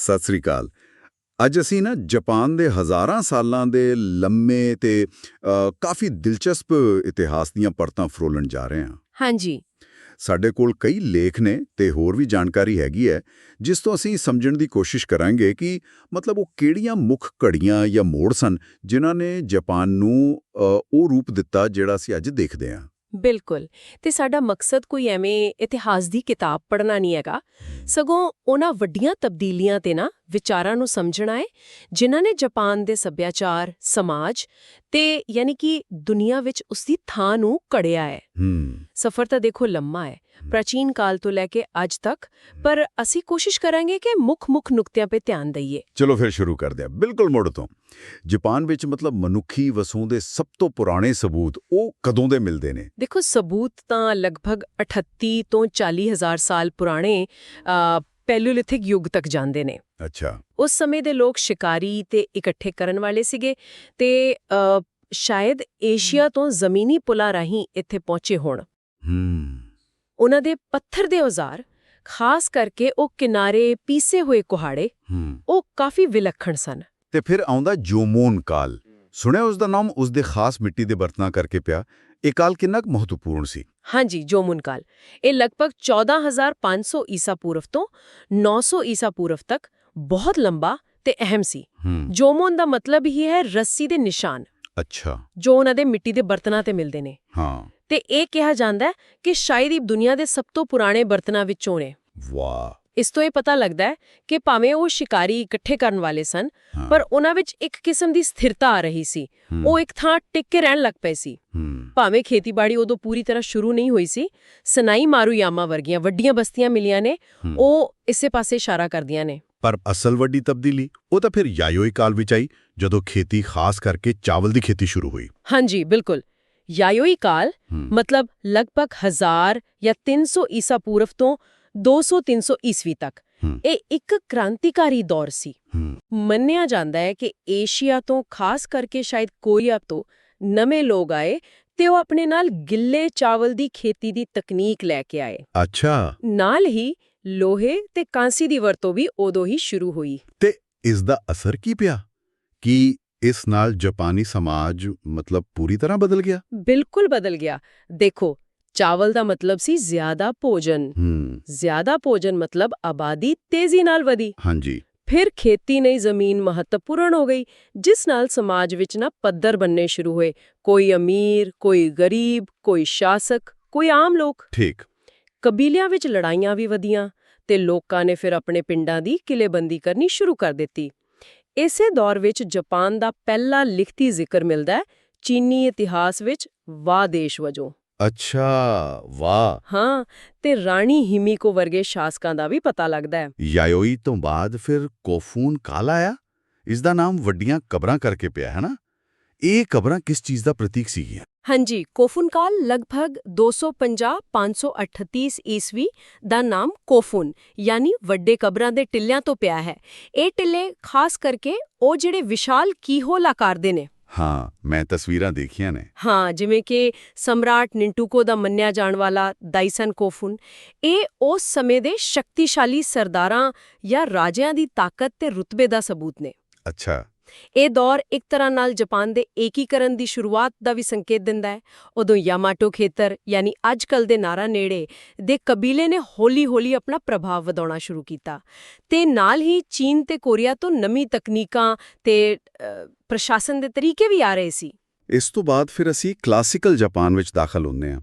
ਸਤਿ ਸ੍ਰੀ ਅਕਾਲ। ਅੱਜ ਅਸੀਂ ਨਾ ਜਾਪਾਨ ਦੇ ਹਜ਼ਾਰਾਂ ਸਾਲਾਂ ਦੇ ਲੰਮੇ ਤੇ ਕਾਫੀ ਦਿਲਚਸਪ ਇਤਿਹਾਸ ਦੀਆਂ ਪਰਤਾਂ ਫਰੋਲਣ ਜਾ ਰਹੇ ਹਾਂ। ਹਾਂਜੀ। ਸਾਡੇ ਕੋਲ ਕਈ ਲੇਖ ਨੇ ਤੇ ਹੋਰ ਵੀ ਜਾਣਕਾਰੀ ਹੈਗੀ ਹੈ ਜਿਸ ਤੋਂ ਅਸੀਂ ਸਮਝਣ ਦੀ ਕੋਸ਼ਿਸ਼ ਕਰਾਂਗੇ ਕਿ ਮਤਲਬ ਉਹ ਕਿਹੜੀਆਂ ਮੁੱਖ ਘੜੀਆਂ ਜਾਂ ਮੋੜ ਸਨ ਜਿਨ੍ਹਾਂ ਨੇ ਜਾਪਾਨ ਨੂੰ ਉਹ ਰੂਪ ਦਿੱਤਾ ਜਿਹੜਾ ਅਸੀਂ ਅੱਜ ਦੇਖਦੇ ਹਾਂ। ਬਿਲਕੁਲ। ਤੇ ਸਾਡਾ ਮਕਸਦ ਕੋਈ ਐਵੇਂ ਇਤਿਹਾਸ ਦੀ ਕਿਤਾਬ ਪੜ੍ਹਨਾ ਨਹੀਂ ਹੈਗਾ। ਸਗੋਂ ਉਹਨਾਂ ਵੱਡੀਆਂ ਤਬਦੀਲੀਆਂ ਤੇ ਨਾ ਵਿਚਾਰਾਂ ਨੂੰ ਸਮਝਣਾ ਹੈ ਜਿਨ੍ਹਾਂ ਨੇ ਜਾਪਾਨ ਦੇ ਸੱਭਿਆਚਾਰ ਸਮਾਜ ਤੇ ਯਾਨੀ ਕਿ ਦੁਨੀਆ ਵਿੱਚ ਉਸ ਦੀ ਥਾਂ ਨੂੰ ਕੜਿਆ ਹੈ ਹੂੰ। ਸਫ਼ਰ ਤਾਂ ਦੇਖੋ ਲੰਮਾ ਹੈ ਪ੍ਰਾਚੀਨ ਕਾਲ ਤੋਂ ਲੈ ਕੇ ਅੱਜ ਤੱਕ ਪਰ ਅਸੀਂ ਕੋਸ਼ਿਸ਼ ਕਰਾਂਗੇ ਕਿ ਮੁੱਖ-ਮੁੱਖ ਨੁਕਤਿਆਂ 'ਤੇ ਧਿਆਨ ਦਈਏ। ਚਲੋ ਫਿਰ ਸ਼ੁਰੂ ਕਰਦੇ ਹਾਂ। ਬਿਲਕੁਲ ਮੁੜ ਤੋਂ। ਜਾਪਾਨ ਵਿੱਚ ਮਤਲਬ ਮਨੁੱਖੀ ਵਸੋਂ ਦੇ ਸਭ ਤੋਂ ਪੁਰਾਣੇ ਸਬੂਤ ਉਹ ਕਦੋਂ ਦੇ ਮਿਲਦੇ ਨੇ? ਦੇਖੋ ਸਬੂਤ ਤਾਂ ਲਗਭਗ 38 ਤੋਂ 40 ਹਜ਼ਾਰ ਸਾਲ ਪੁਰਾਣੇ ਅ, ਪੈਲੋਲਿਥਿਕ ਯੁੱਗ ਤੱਕ ਜਾਂਦੇ ਨੇ। ਅੱਛਾ। ਉਸ ਸਮੇਂ ਦੇ ਲੋਕ ਸ਼ਿਕਾਰੀ ਤੇ ਇਕੱਠੇ ਕਰਨ ਵਾਲੇ ਸੀਗੇ ਤੇ ਸ਼ਾਇਦ ਏਸ਼ੀਆ ਤੋਂ ਜ਼ਮੀਨੀ ਪੁਲਾਂ ਰਾਹੀਂ ਇੱਥੇ ਪਹੁੰਚੇ ਹੋਣ। ਹੂੰ। ਉਹਨਾਂ ਦੇ ਪੱਥਰ ਦੇ ਔਜ਼ਾਰ ਖਾਸ ਕਰਕੇ ਉਹ ਕਿਨਾਰੇ ਪੀਸੇ ਹੋਏ ਕੁਹਾੜੇ ਉਹ ਕਾਫੀ ਵਿਲੱਖਣ ਸਨ। ਤੇ ਫਿਰ ਆਉਂਦਾ ਜੋਮੋਨ ਕਾਲ। ਸੁਣਿਆ ਉਸ ਦਾ ਨਾਮ? ਉਸ ਦੇ ਖਾਸ ਮਿੱਟੀ ਦੇ ਬਰਤਨਾਂ ਕਰਕੇ ਪਿਆ। ਇਹ ਕਾਲ ਕਿੰਨਾ ਮਹੱਤਵਪੂਰਨ ਸੀ? ਹਾਂਜੀ ਜੋਮੁਨ ਕਾਲ। ਇਹ ਲਗਭਗ 14500 ਈਸਾ ਪੂਰਵ ਤੋਂ 900 ਈਸਾ ਪੂਰਵ ਤੱਕ ਬਹੁਤ ਲੰਬਾ ਤੇ ਅਹਿਮ ਸੀ। ਜੋਮੋਨ ਦਾ ਮਤਲਬ ਹੀ ਹੈ ਰੱਸੀ ਦੇ ਨਿਸ਼ਾਨ। ਅੱਛਾ। ਜੋ ਉਹਨਾਂ ਦੇ ਮਿੱਟੀ ਦੇ ਬਰਤਨਾਂ ਤੇ ਮਿਲਦੇ ਨੇ। ਹਾਂ। ਤੇ ਇਹ ਕਿਹਾ ਜਾਂਦਾ ਹੈ ਕਿ ਸ਼ਾਇਦ ਹੀ ਦੁਨੀਆ ਦੇ ਸਭ ਤੋਂ ਪੁਰਾਣੇ ਬਰਤਨਾਂ ਵਿੱਚੋਂ ਨੇ। ਵਾਹ। ਇਸ ਤੋਂ ਇਹ ਪਤਾ ਲੱਗਦਾ ਹੈ ਕਿ ਭਾਵੇਂ ਉਹ ਸ਼ਿਕਾਰੀ ਇਕੱਠੇ ਕਰਨ ਵਾਲੇ ਸਨ ਪਰ ਉਹਨਾਂ ਵਿੱਚ ਇੱਕ ਕਿਸਮ ਦੀ ਸਥਿਰਤਾ ਆ ਰਹੀ ਸੀ। ਉਹ ਇੱਕ ਥਾਂ ਟਿਕ ਕੇ ਰਹਿਣ ਲੱਗ ਪਏ ਸੀ। ਭਾਵੇਂ ਖੇਤੀਬਾੜੀ ਉਦੋਂ ਪੂਰੀ ਤਰ੍ਹਾਂ ਸ਼ੁਰੂ ਨਹੀਂ ਹੋਈ ਸੀ ਸਨਾਈ ਮਾਰੂਯਾਮਾ ਵਰਗੀਆਂ ਵੱਡੀਆਂ ਬਸਤੀਆਂ ਮਿਲੀਆਂ ਨੇ। ਉਹ ਇਸੇ ਪਾਸੇ ਇਸ਼ਾਰਾ ਕਰਦੀਆਂ ਨੇ। ਪਰ ਅਸਲ ਵੱਡੀ ਤਬਦੀਲੀ ਉਹ ਤਾਂ ਫਿਰ ਯਾਯੋਈ ਕਾਲ ਵਿੱਚ ਆਈ ਜਦੋਂ ਖੇਤੀ ਖਾਸ ਕਰਕੇ ਚਾਵਲ ਦੀ ਖੇਤੀ ਸ਼ੁਰੂ ਹੋਈ। ਹਾਂਜੀ ਬਿਲਕੁਲ। ਯਾਯੋਈ ਕਾਲ ਮਤਲਬ ਲਗਭਗ 1000 ਜਾਂ 300 ਈਸਾ ਪੂਰਵ ਤੋਂ 200-300 ਈਸਵੀ ਤੱਕ। ਇਹ ਇੱਕ ਕ੍ਰਾਂਤੀਕਾਰੀ ਦੌਰ ਸੀ। ਮੰਨਿਆ ਜਾਂਦਾ ਹੈ ਕਿ ਏਸ਼ੀਆ ਤੋਂ ਖਾਸ ਕਰਕੇ ਸ਼ਾਇਦ ਕੋਰੀਆ ਤੋਂ ਨਵੇਂ ਲੋਕ ਆਏ ਤੇ ਉਹ ਆਪਣੇ ਨਾਲ ਗਿੱਲੇ ਚਾਵਲ ਦੀ ਖੇਤੀ ਦੀ ਤਕਨੀਕ ਲੈ ਕੇ ਆਏ। ਅੱਛਾ। ਨਾਲ ਹੀ ਲੋਹੇ ਤੇ ਕਾਂਸੀ ਦੀ ਵਰਤੋਂ ਵੀ ਉਦੋਂ ਹੀ ਸ਼ੁਰੂ ਹੋਈ। ਤੇ ਇਸ ਦਾ ਅਸਰ ਕੀ ਪਿਆ? ਕਿ ਇਸ ਨਾਲ ਜਾਪਾਨੀ ਸਮਾਜ ਮਤਲਬ ਪੂਰੀ ਤਰ੍ਹਾਂ ਬਦਲ ਗਿਆ? ਬਿਲਕੁਲ ਬਦਲ ਗਿਆ। ਦੇਖੋ ਚਾਵਲ ਦਾ ਮਤਲਬ ਸੀ ਜ਼ਿਆਦਾ ਭੋਜਨ। ਜ਼ਿਆਦਾ ਭੋਜਨ ਮਤਲਬ ਆਬਾਦੀ ਤੇਜ਼ੀ ਨਾਲ ਵਧੀ। ਹਾਂਜੀ। ਫਿਰ ਖੇਤੀ ਨਹੀਂ ਜ਼ਮੀਨ ਮਹੱਤਵਪੂਰਨ ਹੋ ਗਈ ਜਿਸ ਨਾਲ ਸਮਾਜ ਵਿੱਚ ਨਾ ਪੱਧਰ ਬੰਨੇ ਸ਼ੁਰੂ ਹੋਏ। ਕੋਈ ਅਮੀਰ ਕੋਈ ਗਰੀਬ ਕੋਈ ਸ਼ਾਸਕ ਕੋਈ ਆਮ ਲੋਕ। ਠੀਕ। ਕਬੀਲਿਆਂ ਵਿੱਚ ਲੜਾਈਆਂ ਵੀ ਵਧੀਆਂ ਤੇ ਲੋਕਾਂ ਨੇ ਫਿਰ ਆਪਣੇ ਪਿੰਡਾਂ ਦੀ ਕਿਲੇਬੰਦੀ ਕਰਨੀ ਸ਼ੁਰੂ ਕਰ ਦਿੱਤੀ। ਇਸੇ ਦੌਰ ਵਿੱਚ ਜਾਪਾਨ ਦਾ ਪਹਿਲਾ ਲਿਖਤੀ ਜ਼ਿਕਰ ਮਿਲਦਾ ਹੈ ਚੀਨੀ ਇਤਿਹਾਸ ਵਿੱਚ ਵਾ ਦੇਸ਼ ਵਜੋਂ। ਅੱਛਾ ਵਾਹ। ਹਾਂ ਤੇ ਰਾਣੀ ਹਿਮੀਕੋ ਵਰਗੇ ਸ਼ਾਸਕਾਂ ਦਾ ਵੀ ਪਤਾ ਲੱਗਦਾ ਹੈ। ਯਾਯੋਈ ਤੋਂ ਬਾਅਦ ਫਿਰ ਕੋਫੂਨ ਕਾਲ ਆਇਆ? ਇਸ ਦਾ ਨਾਮ ਵੱਡੀਆਂ ਕਬਰਾਂ ਕਰਕੇ ਪਿਆ ਹੈ ਨਾ? ਇਹ ਕਬਰਾਂ ਕਿਸ ਚੀਜ਼ ਦਾ ਪ੍ਰਤੀਕ ਸੀਗੀਆਂ? ਹਾਂਜੀ ਕੋਫੁਨ ਕਾਲ ਲਗਭਗ 250-538 ਈਸਵੀ ਦਾ ਨਾਮ ਕੋਫੁਨ ਯਾਨੀ ਵੱਡੇ ਕਬਰਾਂ ਦੇ ਟਿੱਲਿਆਂ ਤੋਂ ਪਿਆ ਹੈ। ਇਹ ਟਿੱਲੇ ਖਾਸ ਕਰਕੇ ਉਹ ਜਿਹੜੇ ਵਿਸ਼ਾਲ ਕੀਹੋਲ ਆਕਾਰ ਦੇ ਨੇ। ਹਾਂ ਮੈਂ ਤਸਵੀਰਾਂ ਦੇਖੀਆਂ ਨੇ। ਹਾਂ ਜਿਵੇਂ ਕਿ ਸਮਰਾਟ ਨਿੰਟੂਕੋ ਦਾ ਮੰਨਿਆ ਜਾਣ ਵਾਲਾ ਦਾਈਸਨ ਕੋਫੁਨ ਇਹ ਉਸ ਸਮੇਂ ਦੇ ਸ਼ਕਤੀਸ਼ਾਲੀ ਸਰਦਾਰਾਂ ਜਾਂ ਰਾਜਿਆਂ ਦੀ ਤਾਕਤ ਤੇ ਰੁਤਬੇ ਦਾ ਸਬੂਤ ਨੇ। ਅੱਛਾ। ਇਹ ਦੌਰ ਇੱਕ ਤਰ੍ਹਾਂ ਨਾਲ ਜਾਪਾਨ ਦੇ ਏਕੀਕਰਨ ਦੀ ਸ਼ੁਰੂਆਤ ਦਾ ਵੀ ਸੰਕੇਤ ਦਿੰਦਾ ਹੈ। ਉਦੋਂ ਯਾਮਾਟੋ ਖੇਤਰ ਯਾਨੀ ਅੱਜਕੱਲ ਦੇ ਨਾਰਾ ਨੇੜੇ ਦੇ ਕਬੀਲੇ ਨੇ ਹੌਲੀ-ਹੌਲੀ ਆਪਣਾ ਪ੍ਰਭਾਵ ਵਧਾਉਣਾ ਸ਼ੁਰੂ ਕੀਤਾ। ਤੇ ਨਾਲ ਹੀ ਚੀਨ ਤੇ ਕੋਰੀਆ ਤੋਂ ਨਵੀਂ ਤਕਨੀਕਾਂ ਤੇ ਪ੍ਰਸ਼ਾਸਨ ਦੇ ਤਰੀਕੇ ਵੀ ਆ ਰਹੇ ਸੀ। ਇਸ ਤੋਂ ਬਾਅਦ ਫਿਰ ਅਸੀਂ ਕਲਾਸੀਕਲ ਜਾਪਾਨ ਵਿੱਚ ਦਾਖਲ ਹੁੰਦੇ ਹਾਂ।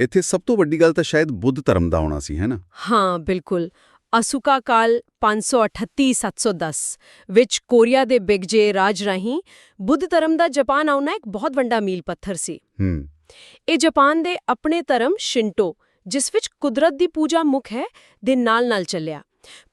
ਇੱਥੇ ਸਭ ਤੋਂ ਵੱਡੀ ਗੱਲ ਤਾਂ ਸ਼ਾਇਦ ਬੁੱਧ ਧਰਮ ਦਾ ਹੋਣਾ ਸੀ ਹੈ ਨਾ? ਹਾਂ ਬਿਲਕੁਲ। ਅਸੁਕਾ ਕਾਲ 538-710 ਵਿੱਚ ਕੋਰੀਆ ਦੇ ਬਿਗਜੇ ਰਾਜ ਰਾਹੀਂ ਬੁੱਧ ਧਰਮ ਦਾ ਜਾਪਾਨ ਆਉਣਾ ਇੱਕ ਬਹੁਤ ਵੱਡਾ ਮੀਲ ਪੱਥਰ ਸੀ। ਇਹ ਜਾਪਾਨ ਦੇ ਆਪਣੇ ਧਰਮ ਸ਼ਿੰਟੋ ਜਿਸ ਵਿੱਚ ਕੁਦਰਤ ਦੀ ਪੂਜਾ ਮੁੱਖ ਹੈ ਦੇ ਨਾਲ-ਨਾਲ ਚੱਲਿਆ।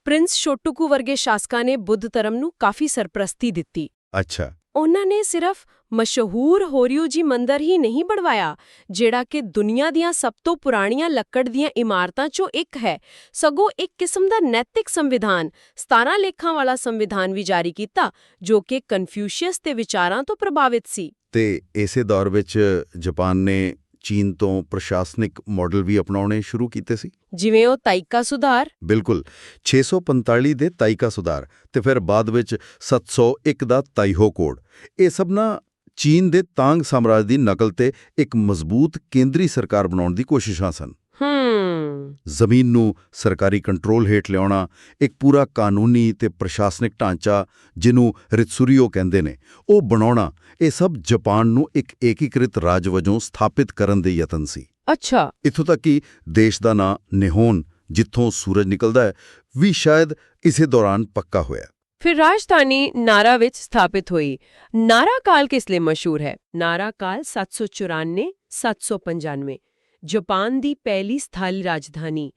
ਪ੍ਰਿੰਸ ਸ਼ੋਟੁਕੂ ਵਰਗੇ ਸ਼ਾਸਕਾਂ ਨੇ ਬੁੱਧ ਧਰਮ ਨੂੰ ਕਾਫੀ ਸਰਪ੍ਰਸਤੀ ਦਿੱਤੀ। ਅੱਛਾ। ਉਹਨਾਂ ਨੇ ਸਿਰਫ ਮਸ਼ਹੂਰ ਹੋਰਿਊਜੀ ਮੰਦਰ ਹੀ ਨਹੀਂ ਬਣਵਾਇਆ ਜਿਹੜਾ ਕਿ ਦੁਨੀਆ ਦੀਆਂ ਸਭ ਤੋਂ ਪੁਰਾਣੀਆਂ ਲੱਕੜ ਦੀਆਂ ਇਮਾਰਤਾਂ 'ਚੋਂ ਇੱਕ ਹੈ। ਸਗੋਂ ਇੱਕ ਕਿਸਮ ਦਾ ਨੈਤਿਕ ਸੰਵਿਧਾਨ 17 ਲੇਖਾਂ ਵਾਲਾ ਸੰਵਿਧਾਨ ਵੀ ਜਾਰੀ ਕੀਤਾ ਜੋ ਕਿ ਕਨਫਿਊਸ਼ੀਅਸ ਦੇ ਵਿਚਾਰਾਂ ਤੋਂ ਪ੍ਰਭਾਵਿਤ ਸੀ। ਤੇ ਇਸੇ ਦੌਰ ਵਿੱਚ ਜਾਪਾਨ ਨੇ ਚੀਨ ਤੋਂ ਪ੍ਰਸ਼ਾਸਨਿਕ ਮਾਡਲ ਵੀ ਅਪਣਾਉਣੇ ਸ਼ੁਰੂ ਕੀਤੇ ਸੀ? ਜਿਵੇਂ ਉਹ ਤਾਇਕਾ ਸੁਧਾਰ। ਬਿਲਕੁਲ 645 ਦੇ ਤਾਈਕਾ ਸੁਧਾਰ ਤੇ ਫਿਰ ਬਾਅਦ ਵਿੱਚ 701 ਦਾ ਤਾਈਹੋ ਕੋਡ। ਇਹ ਸਭ ਨਾ ਚੀਨ ਦੇ ਤਾਂਗ ਸਾਮਰਾਜ ਦੀ ਨਕਲ ਤੇ ਇੱਕ ਮਜ਼ਬੂਤ ਕੇਂਦਰੀ ਸਰਕਾਰ ਬਣਾਉਣ ਦੀ ਕੋਸ਼ਿਸ਼ਾਂ ਸਨ। ਹੂੰ। ਜ਼ਮੀਨ ਨੂੰ ਸਰਕਾਰੀ ਕੰਟਰੋਲ ਹੇਠ ਲਿਆਉਣਾ ਇੱਕ ਪੂਰਾ ਕਾਨੂੰਨੀ ਤੇ ਪ੍ਰਸ਼ਾਸਨਿਕ ਢਾਂਚਾ ਜਿਹਨੂੰ ਰਿਤਸੂਰੀਓ ਕਹਿੰਦੇ ਨੇ ਉਹ ਬਣਾਉਣਾ ਇਹ ਸਭ ਜਾਪਾਨ ਨੂੰ ਇੱਕ ਏਕੀਕ੍ਰਿਤ ਰਾਜ ਵਜੋਂ ਸਥਾਪਿਤ ਕਰਨ ਦੇ ਯਤਨ ਸੀ। ਅੱਛਾ। ਇੱਥੋਂ ਤੱਕ ਕਿ ਦੇਸ਼ ਦਾ ਨਾਂ ਨਿਹੋਨ ਜਿੱਥੋਂ ਸੂਰਜ ਨਿਕਲਦਾ ਹੈ ਵੀ ਸ਼ਾਇਦ ਇਸੇ ਦੌਰਾਨ ਪੱਕਾ ਹੋਇਆ। ਫਿਰ ਰਾਜਧਾਨੀ ਨਾਰਾ ਵਿੱਚ ਸਥਾਪਿਤ ਹੋਈ। ਨਾਰਾ ਕਾਲ ਕਿਸ ਲਈ ਮਸ਼ਹੂਰ ਹੈ? ਨਾਰਾ ਕਾਲ 794 795 ਜਾਪਾਨ ਦੀ ਪਹਿਲੀ ਸਥਾਈ ਰਾਜਧਾਨੀ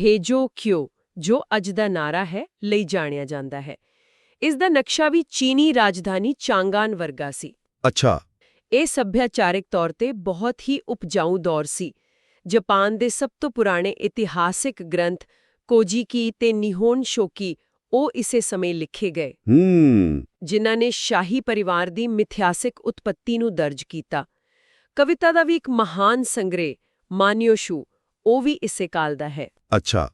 ਹੇਜੋ ਕਿਓ ਜੋ ਅੱਜ ਦਾ ਨਾਰਾ ਹੈ ਲਈ ਜਾਣਿਆ ਜਾਂਦਾ ਹੈ। ਇਸ ਦਾ ਨਕਸ਼ਾ ਵੀ ਚੀਨੀ ਰਾਜਧਾਨੀ ਚਾਂਗਾਨ ਵਰਗਾ ਸੀ। ਅੱਛਾ। ਇਹ ਸੱਭਿਆਚਾਰਿਕ ਤੌਰ ਤੇ ਬਹੁਤ ਹੀ ਉਪਜਾਊ ਦੌਰ ਸੀ। ਜਾਪਾਨ ਦੇ ਸਭ ਤੋਂ ਪੁਰਾਣੇ ਇਤਿਹਾਸਿਕ ਗ੍ਰੰਥ ਕੋਜੀਕੀ ਤੇ ਨਿਹੋਨ ਸ਼ੋਕੀ ਉਹ ਇਸੇ ਸਮੇਂ ਲਿਖੇ ਗਏ। ਹੂੰ। ਜਿਨ੍ਹਾਂ ਨੇ ਸ਼ਾਹੀ ਪਰਿਵਾਰ ਦੀ ਮਿਥਿਹਾਸਿਕ ਉਤਪੱਤੀ ਨੂੰ ਦਰਜ ਕੀਤਾ। ਕਵਿਤਾ ਦਾ ਵੀ ਇੱਕ ਮਹਾਨ ਸੰਗ੍ਰਹਿ ਮਾਨਿਓਸ਼ੂ ਉਹ ਵੀ ਇਸੇ ਕਾਲ ਦਾ ਹੈ। ਅੱਛਾ।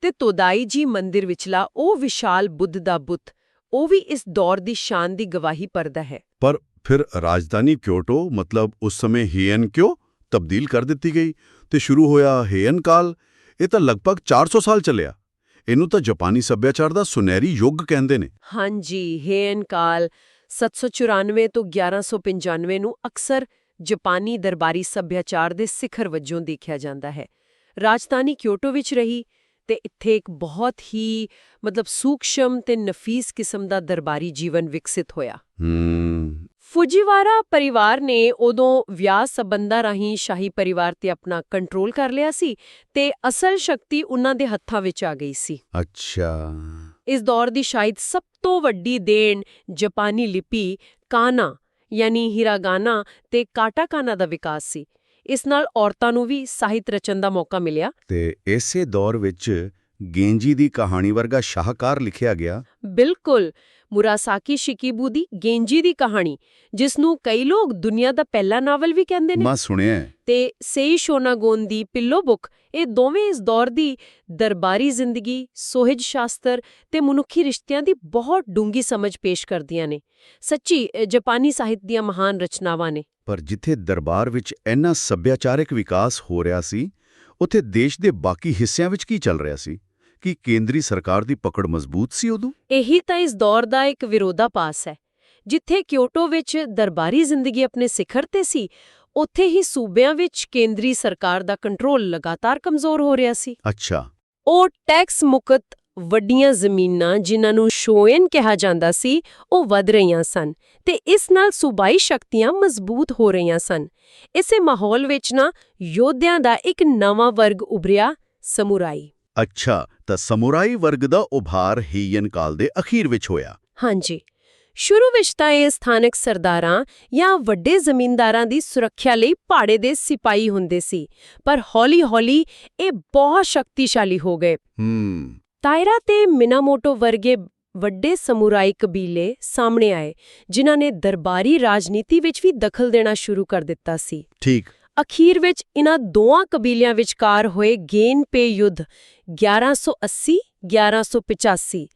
ਤੇ ਤੋਦਾਈ ਜੀ ਮੰਦਿਰ ਵਿਚਲਾ ਉਹ ਵਿਸ਼ਾਲ ਬੁੱਧ ਦਾ ਬੁੱਤ ਉਹ ਵੀ ਇਸ ਦੌਰ ਦੀ ਸ਼ਾਨ ਦੀ ਗਵਾਹੀ ਭਰਦਾ ਹੈ। ਪਰ ਫਿਰ ਰਾਜਧਾਨੀ ਕਿਓਟੋ ਮਤਲਬ ਉਸ ਸਮੇਂ ਹੀਅਨ ਕਿਉ ਤਬਦੀਲ ਕਰ ਦਿੱਤੀ ਗਈ? ਤੇ ਸ਼ੁਰੂ ਹੋਇਆ ਹੇਅਨ ਕਾਲ ਇਹ ਤਾਂ ਲਗਭਗ 400 ਸਾਲ ਚੱਲਿਆ। ਇਹਨੂੰ ਤਾਂ ਜਾਪਾਨੀ ਸੱਭਿਆਚਾਰ ਦਾ ਸੁਨਹਿਰੀ ਯੁੱਗ ਕਹਿੰਦੇ ਨੇ। ਹਾਂਜੀ ਹੇਨ ਕਾਲ 794 ਤੋਂ 1195 ਨੂੰ ਅਕਸਰ ਜਾਪਾਨੀ ਦਰਬਾਰੀ ਸੱਭਿਆਚਾਰ ਦੇ ਸਿਖਰ ਵਜੋਂ ਦੇਖਿਆ ਜਾਂਦਾ ਹੈ। ਰਾਜਧਾਨੀ ਕਿਓਟੋ ਵਿੱਚ ਰਹੀ ਤੇ ਇੱਥੇ ਇੱਕ ਬਹੁਤ ਹੀ ਮਤਲਬ ਸੂਖਸ਼ਮ ਤੇ ਨਫੀਸ ਕਿਸਮ ਦਾ ਦਰਬਾਰੀ ਜੀਵਨ ਵਿਕਸਿਤ ਹੋਇਆ। ਹੂੰ ਫੁਜੀਵਾਰਾ ਪਰਿਵਾਰ ਨੇ ਉਦੋਂ ਵਿਆਹ ਸਬੰਧਾਂ ਰਾਹੀਂ ਸ਼ਾਹੀ ਪਰਿਵਾਰ ਤੇ ਆਪਣਾ ਕੰਟਰੋਲ ਕਰ ਲਿਆ ਸੀ ਤੇ ਅਸਲ ਸ਼ਕਤੀ ਉਹਨਾਂ ਦੇ ਹੱਥਾਂ ਵਿੱਚ ਆ ਗਈ ਸੀ। ਅੱਛਾ। ਇਸ ਦੌਰ ਦੀ ਸ਼ਾਇਦ ਸਭ ਤੋਂ ਵੱਡੀ ਦੇਣ ਜਾਪਾਨੀ ਲਿਪੀ ਕਾਨਾ ਯਾਨੀ ਹਿਰਾਗਾਨਾ ਤੇ ਕਾਟਾਕਾਨਾ ਦਾ ਵਿਕਾਸ ਸੀ। ਇਸ ਨਾਲ ਔਰਤਾਂ ਨੂੰ ਵੀ ਸਾਹਿਤ ਰਚਨ ਦਾ ਮੌਕਾ ਮਿਲਿਆ। ਤੇ ਇਸੇ ਦੌਰ ਵਿੱਚ ਗੇਂਜੀ ਦੀ ਕਹਾਣੀ ਵਰਗਾ ਸ਼ਾਹਕਾਰ ਲਿਖਿਆ ਗਿਆ। ਬਿਲਕੁਲ। ਮੁਰਾਸਾਕੀ ਸ਼ਿਕੀਬੂ ਦੀ ਗੇਂਜੀ ਦੀ ਕਹਾਣੀ ਜਿਸ ਨੂੰ ਕਈ ਲੋਕ ਦੁਨੀਆ ਦਾ ਪਹਿਲਾ ਨਾਵਲ ਵੀ ਕਹਿੰਦੇ ਨੇ। ਮੈਂ ਸੁਣਿਆ। ਤੇ ਸੇਈ ਸ਼ੋਨਾਗੋਨ ਦੀ ਪਿੱਲੋ ਬੁੱਕ ਇਹ ਦੋਵੇਂ ਇਸ ਦੌਰ ਦੀ ਦਰਬਾਰੀ ਜ਼ਿੰਦਗੀ ਸੋਹਿਜ ਸ਼ਾਸਤਰ ਤੇ ਮਨੁੱਖੀ ਰਿਸ਼ਤਿਆਂ ਦੀ ਬਹੁਤ ਡੂੰਗੀ ਸਮਝ ਪੇਸ਼ ਕਰਦੀਆਂ ਨੇ। ਸੱਚੀ ਜਾਪਾਨੀ ਸਾਹਿਤ ਦੀਆਂ ਮਹਾਨ ਰਚਨਾਵਾਂ ਨੇ। ਪਰ ਜਿੱਥੇ ਦਰਬਾਰ ਵਿੱਚ ਇੰਨਾ ਸੱਭਿਆਚਾਰਕ ਵਿਕਾਸ ਹੋ ਰਿਹਾ ਸੀ ਉੱਥੇ ਦੇਸ਼ ਦੇ ਬਾਕੀ ਹਿੱਸਿਆਂ ਵਿੱਚ ਕੀ ਚੱਲ ਰਿਹਾ ਸੀ? ਕੀ ਕੇਂਦਰੀ ਸਰਕਾਰ ਦੀ ਪਕੜ ਮਜ਼ਬੂਤ ਸੀ ਉਦੋਂ? ਇਹੀ ਤਾਂ ਇਸ ਦੌਰ ਦਾ ਇੱਕ ਵਿਰੋਧਾਭਾਸ ਹੈ। ਜਿੱਥੇ ਕਿਓਟੋ ਵਿੱਚ ਦਰਬਾਰੀ ਜ਼ਿੰਦਗੀ ਆਪਣੇ ਸਿਖਰ ਤੇ ਸੀ ਉੱਥੇ ਹੀ ਸੂਬਿਆਂ ਵਿੱਚ ਕੇਂਦਰੀ ਸਰਕਾਰ ਦਾ ਕੰਟਰੋਲ ਲਗਾਤਾਰ ਕਮਜ਼ੋਰ ਹੋ ਰਿਹਾ ਸੀ। ਅੱਛਾ। ਉਹ ਟੈਕਸ ਮੁਕਤ ਵੱਡੀਆਂ ਜ਼ਮੀਨਾਂ ਜਿਨ੍ਹਾਂ ਨੂੰ ਸ਼ੋਇਨ ਕਿਹਾ ਜਾਂਦਾ ਸੀ ਉਹ ਵਧ ਰਹੀਆਂ ਸਨ ਤੇ ਇਸ ਨਾਲ ਸੂਬਾਈ ਸ਼ਕਤੀਆਂ ਮਜ਼ਬੂਤ ਹੋ ਰਹੀਆਂ ਸਨ। ਇਸੇ ਮਾਹੌਲ ਵਿੱਚ ਨਾ ਯੋਧਿਆਂ ਦਾ ਇੱਕ ਨਵਾਂ ਵਰਗ ਉਭਰਿਆ ਸਮੁਰਾਈ। ਅੱਛਾ ਤਾਂ ਸਮੁਰਾਈ ਵਰਗ ਦਾ ਉਭਾਰ ਹੀਅਨ ਕਾਲ ਦੇ ਅਖੀਰ ਵਿੱਚ ਹੋਇਆ। ਹਾਂਜੀ। ਸ਼ੁਰੂ ਵਿੱਚ ਤਾਂ ਇਹ ਸਥਾਨਕ ਸਰਦਾਰਾਂ ਜਾਂ ਵੱਡੇ ਜ਼ਮੀਂਦਾਰਾਂ ਦੀ ਸੁਰੱਖਿਆ ਲਈ ਪਹਾੜੇ ਦੇ ਸਿਪਾਹੀ ਹੁੰਦੇ ਸੀ ਪਰ ਹੌਲੀ-ਹੌਲੀ ਇਹ ਬਹੁਤ ਸ਼ਕਤੀਸ਼ਾਲੀ ਹੋ ਗਏ। ਹੂੰ। ਤਾਇਰਾ ਤੇ ਮਿਨਾਮੋਟੋ ਵਰਗੇ ਵੱਡੇ ਸਮੁਰਾਈ ਕਬੀਲੇ ਸਾਹਮਣੇ ਆਏ ਜਿਨ੍ਹਾਂ ਨੇ ਦਰਬਾਰੀ ਰਾਜਨੀਤੀ ਵਿੱਚ ਵੀ ਦਖਲ ਦੇਣਾ ਸ਼ੁਰੂ ਕਰ ਦਿੱਤਾ ਸੀ। ਠੀਕ। ਅਖੀਰ ਵਿੱਚ ਇਨ੍ਹਾਂ ਦੋਆਂ ਕਬੀਲਿਆਂ ਵਿਚਕਾਰ ਹੋਏ ਗੇਨ ਪੇ ਯੁੱਧ 1180-1185